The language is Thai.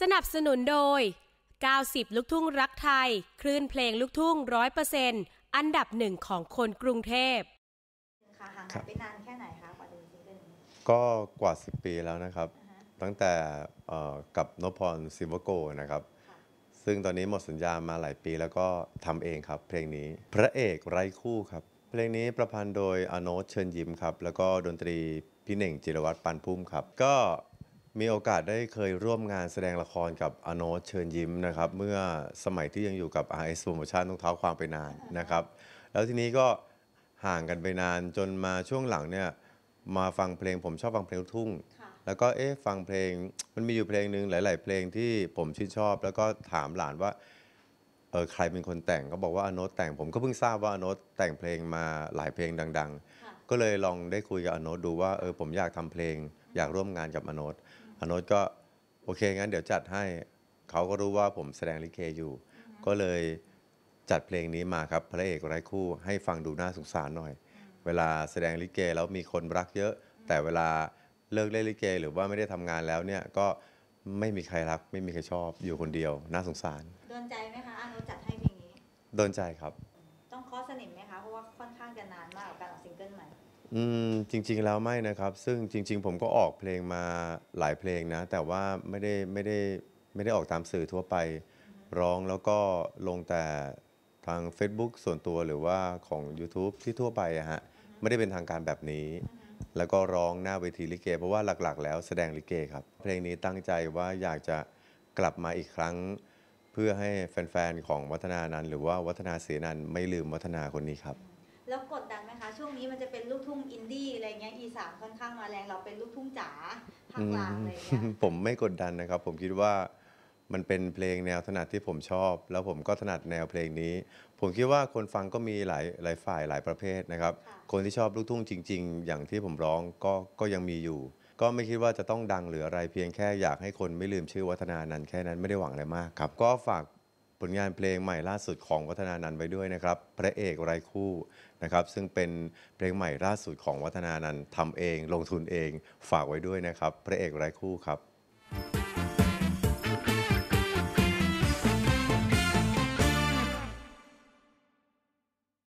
สนับสนุนโดย 90 ลูกทุ่งรักไทย คลื่นเพลงลูกทุ่งร้อยเปอร์เซ็นต์อันดับหนึ่งของคนกรุงเทพค่ะห่างครัหายบไปนานแค่ไหนคะกว่าจะมีซิงเกิลนี้ก็กว่า 10 ปีแล้วนะครับ อ่าฮะ ตั้งแต่เอ่อกับนพพรซิลวโกนะครับ ค่ะ ซึ่งตอนนี้หมดสัญญามาหลายปีแล้วก็ทำเองครับ เพลงนี้พระเอกไร้คู่ครับ เพลงนี้ประพันธ์โดยอาโนตเชิญยิ้มครับ แล้วก็ดนตรีพี่เหน่งจิรวัตรปันพุ่มครับ ก็ มีโอกาสได้เคยร่วมงานแสดงละครกับอาโนตเชิญยิ้มนะครับ เมื่อสมัยที่ยังอยู่กับ RS Promotion ต้องเท้าความไปนานนะครับ แล้วทีนี้ก็ห่างกันไปนานจนมาช่วงหลังเนี่ยมาฟังเพลงผมชอบฟังเพลงลูกทุ่งค่ะแล้วก็เอ๊ะฟังเพลงมันมีอยู่เพลงหนึ่งหลาย ๆ เพลงที่ผมชื่นชอบ แล้วก็ถามหลานว่าเออใครเป็นคนแต่งก็บอกว่าอโนตแต่งผมก็เพิ่งทราบว่าอโนตแต่งเพลงมาหลายเพลงดังค่ะๆก็เลยลองได้คุยกับอโนตดูว่าเออผมอยากทำเพลง อยากร่วมงานกับอโนต อโนตก็โอเคงั้นเดี๋ยวจัดให้เขาก็รู้ว่าผมแสดงลิเกอยู่ ก็เลยจัดเพลงนี้มาครับพระเอกไร้คู่ให้ฟังดูน่าสงสารหน่อย เวลาแสดงลิเกแล้วมีคนรักเยอะ แต่เวลาเลิกเล่นลิเก หรือว่าไม่ได้ทำงานแล้วเนี่ยก็ไม่มีใครรัก ไม่มีใครชอบอยู่คนเดียว น่าสงสารโดนใจไหมคะอานุจัดให้เพลงนี้โดนใจครับ ต้องเคอสนิมไหมคะเพราะว่าค่อนข้างจะนานมากกับการออกซิงเกิลใหม่ อืม จริง ๆ แล้วไม่นะครับ ซึ่งจริง ๆ ผมก็ออกเพลงมาหลายเพลงนะ แต่ว่าไม่ได้ไม่ได้ไม่ได้ออกตามสื่อทั่วไป ร้องแล้วก็ลงแต่ทาง Facebook ส่วนตัวหรือว่าของ YouTube ที่ทั่วไปอะฮะ ไม่ได้เป็นทางการแบบนี้ แล้วก็ร้องหน้าเวทีลิเก เพราะว่าหลักๆ แล้วแสดงลิเกครับ เพลงนี้ตั้งใจว่าอยากจะกลับมาอีกครั้ง เพื่อให้แฟน ๆ ของวัฒนานันหรือว่าวัฒนาเสนันไม่ลืมวัฒนาคนนี้ครับ แล้วกด ช่วงนี้มันจะเป็นลูกทุ่งอินดี้อะไรเงี้ยอีสานค่อนข้างมาแรงเราเป็นลูกทุ่งจ๋าภาคกลางอะไรเงี้ยผมไม่กดดันนะครับ ผมคิดว่ามันเป็นเพลงแนวถนัดที่ผมชอบ แล้วผมก็ถนัดแนวเพลงนี้ ผมคิดว่าคนฟังก็มีหลายหลายฝ่ายหลายประเภทนะครับค่ะคนที่ชอบลูกทุ่งจริง ๆ อย่างที่ผมร้องก็ก็ยังมีอยู่ ก็ไม่คิดว่าจะต้องดังหรืออะไรเพียงแค่อยากให้คนไม่ลืมชื่อวัฒนานันท์แค่นั้นไม่ได้หวังอะไรมากครับ ก็ฝาก ผลงานเพลงใหม่ล่าสุดของวัฒนานันไว้ด้วยนะครับ พระเอกไร้คู่นะครับ ซึ่งเป็นเพลงใหม่ล่าสุดของวัฒนานันท์ทำเอง ลงทุนเองฝากไว้ด้วยนะครับ พระเอกไร้คู่ครับ